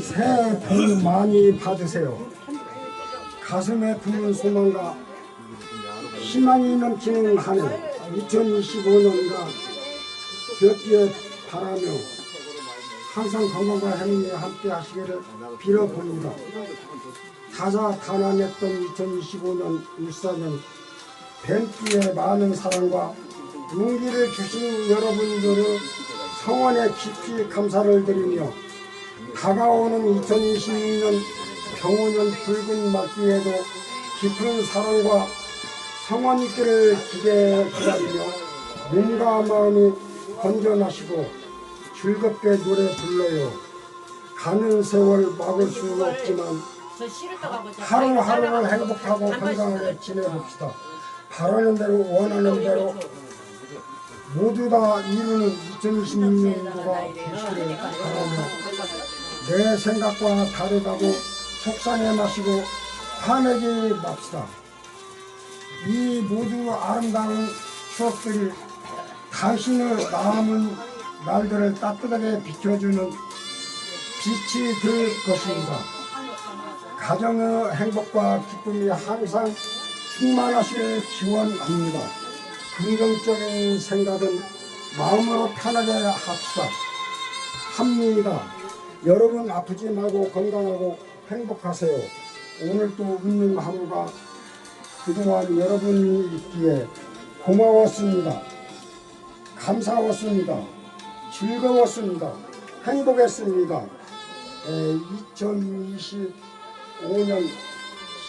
새해 복 많이 받으세요. 가슴에 품은 소망과 희망이 넘치는 한 해 2025년과 곁에 바라며 항상 건강과 행운이 함께 하시기를 빌어봅니다. 다자다난했던 2025년 울산은 뱀띠의 많은 사랑과 용기를 주신 여러분들의 성원에 깊이 감사를 드리며 다가오는 2026년 병원년 붉은 맞기에도 깊은 사랑과 성원 있기를 기대 기다리며 몸과 마음이 건전하시고 즐겁게 노래 불러요. 가는 세월 막을 수 없지만 하루하루를 행복하고 건강하게 지내봅시다. 바라는 대로 원하는 대로 모두 다 이루는 2026년도가 되시기를 바라며 내 생각과 다르다고 속상해 마시고 화내지 맙시다. 이 모두 아름다운 추억들이 당신의 남은 날들을 따뜻하게 비춰주는 빛이 될 것입니다. 가정의 행복과 기쁨이 항상 충만하시길 기원합니다. 긍정적인 생각은 마음으로 편하게 합시다. 합니다. 여러분 아프지 말고 건강하고 행복하세요. 오늘도 웃는 하루가 그동안 여러분이 있기에 고마웠습니다. 감사했습니다. 즐거웠습니다. 행복했습니다. 2025년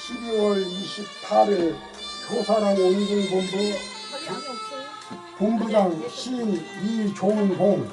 12월 28일 효사랑 운동본부 본부장 이종봉